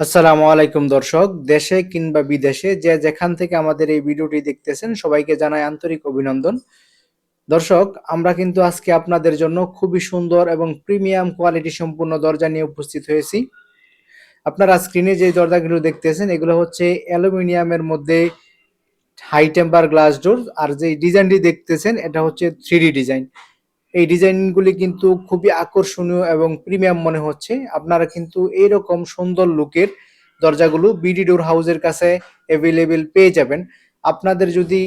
আসসালামু আলাইকুম দর্শক, দেশে কিংবা বিদেশে যে যেখান থেকে আমাদের এই ভিডিওটি দেখতেছেন, সবাইকে জানাই আন্তরিক অভিনন্দন। দর্শক, আমরা কিন্তু আজকে আপনাদের জন্য খুবই সুন্দর এবং প্রিমিয়াম কোয়ালিটি সম্পূর্ণ দরজা নিয়ে উপস্থিত হয়েছি। আপনারা স্ক্রিনে যে দরজাগুলো দেখতেছেন, এগুলো হচ্ছে অ্যালুমিনিয়ামের মধ্যে হাই টেম্পার গ্লাস ডোর আর যে ডিজাইনটি দেখতেছেন, এটা হচ্ছে থ্রি ডিজাইন এই ডিজাইনগুলি কিন্তু খুবই আকর্ষণীয় এবং প্রিমিয়াম মনে হচ্ছে। আপনারা কিন্তু এইরকম সুন্দর লুকের দরজাগুলো বিডি ডোর হাউসের কাছে অ্যাভেলেবেল পেয়ে যাবেন। আপনাদের যদি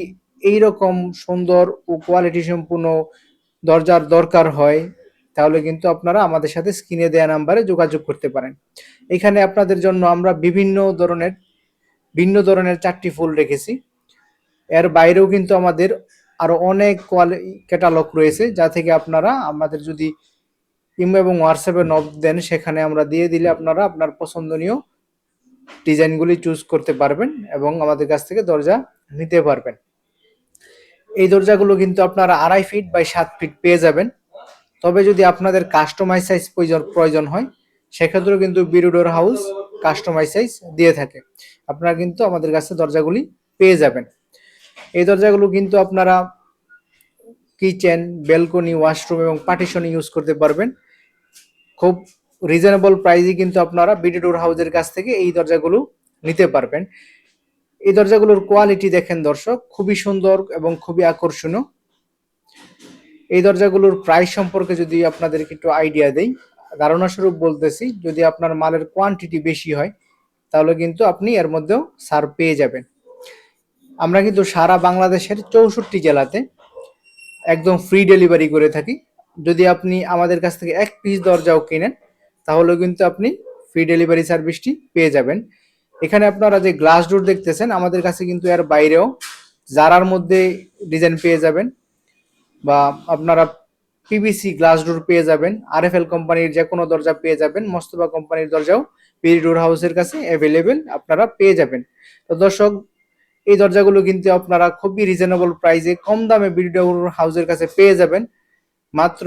এই রকম সুন্দর ও কোয়ালিটি সম্পূর্ণ দরজার দরকার হয়, তাহলে কিন্তু আপনারা আমাদের সাথে স্ক্রিনে দেওয়া নাম্বারে যোগাযোগ করতে পারেন। এখানে আপনাদের জন্য আমরা বিভিন্ন ধরনের, ভিন্ন ধরনের চারটি ফুল রেখেছি। এর বাইরেও কিন্তু আমাদের আরও অনেক ক্যাটালগ রয়েছে, যা থেকে আপনারা আমাদের যদি ইমো এবং হোয়াটসঅ্যাপে নব দেন, সেখানে আমরা দিয়ে দিলে আপনারা আপনার পছন্দনীয় ডিজাইনগুলি চুজ করতে পারবেন এবং আমাদের কাছ থেকে দরজা নিতে পারবেন। এই দরজাগুলো কিন্তু আপনারা আড়াই ফিট বাই সাত ফিট পেয়ে যাবেন। তবে যদি আপনাদের কাস্টমাইজ সাইজ প্রয়োজন হয়, সেক্ষেত্রেও কিন্তু বিরুডোর হাউস কাস্টমাইজ সাইজ দিয়ে থাকে। আপনারা কিন্তু আমাদের কাছে দরজাগুলি পেয়ে যাবেন। এই দরজাগুলো কিন্তু আপনারা কিচেন বেলকনি ওয়াশরুম এবং পার্টিশন ইউজ করতে পারবেন। খুব রিজনেবল প্রাইসে কিন্তু আপনারা বিডি ডোর হাউসের কাছ থেকে এই দরজাগুলো নিতে পারবেন। এই দরজাগুলোর কোয়ালিটি দেখেন দর্শক, খুবই সুন্দর এবং খুবই আকর্ষণীয়। এই দরজাগুলোর প্রাইস সম্পর্কে যদি আপনাদেরকে একটু আইডিয়া দেই ধারণা স্বরূপ বলতেছি, যদি আপনার মালের কোয়ান্টিটি বেশি হয়, তাহলে কিন্তু আপনি এর মধ্যেও সার পেয়ে যাবেন। আমরা কিন্তু সারা বাংলাদেশের চৌষট্টি জেলাতে একদম ফ্রি ডেলিভারি করে থাকি। যদি আপনি আমাদের কাছ থেকে এক পিস দরজাও কিনেন তাহলে কিন্তু আপনি ফ্রি ডেলিভারি সার্ভিসটি পেয়ে যাবেন। এখানে আপনারা যে গ্লাস ডোর দেখতেছেন, আমাদের কাছে কিন্তু এর বাইরেও জারার মধ্যে ডিজাইন পেয়ে যাবেন বা আপনারা পিভিসি গ্লাস ডোর পেয়ে যাবেন আর এফ এল কোম্পানির যে কোনো দরজা পেয়ে যাবেন মস্তবা কোম্পানির দরজাও পিরি ডোর হাউসের কাছে অ্যাভেলেবেল আপনারা পেয়ে যাবেন। তো দর্শক এই দরজাগুলো কিন্তু আপনারা খুবই রিজনেবল প্রাইসে কম দামে বিডি হাউসের কাছে পেয়ে যাবেন। মাত্র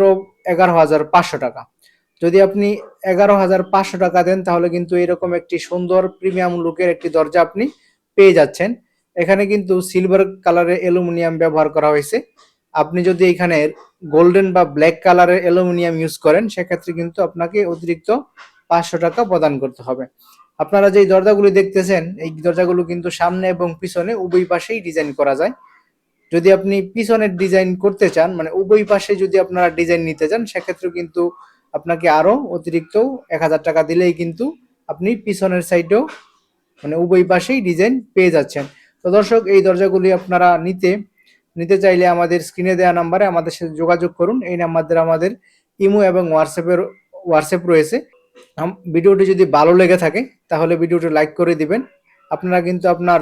এগারো হাজার পাঁচশো টাকা। যদি আপনি এগারো হাজার পাঁচশো টাকা দেন, তাহলে কিন্তু এরকম একটি সুন্দর প্রিমিয়াম লুকের একটি দরজা আপনি পেয়ে যাচ্ছেন। এখানে কিন্তু সিলভার কালারের অ্যালুমিনিয়াম ব্যবহার করা হয়েছে। আপনি যদি এখানে গোল্ডেন বা ব্ল্যাক কালারের অ্যালুমিনিয়াম ইউজ করেন, সেক্ষেত্রে কিন্তু আপনাকে অতিরিক্ত পাঁচশো টাকা প্রদান করতে হবে। আপনারা যে দরজাগুলি দেখতেছেন, এই দরজাগুলো কিন্তু সামনে এবং পিছনে উভয় পাশেই ডিজাইন করা যায়। যদি আপনি পিছনের ডিজাইন করতে চান মানে উভয় পাশে যদি আপনারা ডিজাইন নিতে চান, সেক্ষেত্রে কিন্তু আপনাকে আরও অতিরিক্ত এক হাজার টাকা দিলেই কিন্তু আপনি পিছনের সাইডেও মানে উভয় পাশেই ডিজাইন পেয়ে যাচ্ছেন। তো দর্শক, এই দরজাগুলি আপনারা নিতে নিতে চাইলে আমাদের স্ক্রিনে দেওয়া নাম্বারে আমাদের সাথে যোগাযোগ করুন। এই নাম্বার দ্বারা আমাদের ইমো এবং হোয়াটসঅ্যাপের হোয়াটসঅ্যাপ রয়েছে। ভিডিওটি যদি ভালো লেগে থাকে, তাহলে ভিডিওটি লাইক করে দিবেন। আপনারা কিন্তু আপনার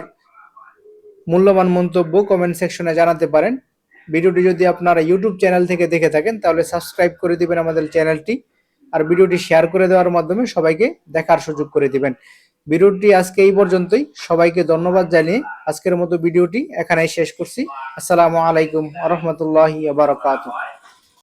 মূল্যবান মন্তব্য কমেন্ট সেকশনে জানাতে পারেন। ভিডিওটি যদি আপনারা ইউটিউব চ্যানেল থেকে দেখে থাকেন, তাহলে সাবস্ক্রাইব করে দিবেন আমাদের চ্যানেলটি আর ভিডিওটি শেয়ার করে দেওয়ার মাধ্যমে সবাইকে দেখার সুযোগ করে দিবেন। ভিডিওটি আজকে এই পর্যন্তই। সবাইকে ধন্যবাদ জানিয়ে আজকের মতো ভিডিওটি এখানেই শেষ করছি। আসসালামু আলাইকুম আ রহমতুল্লাহি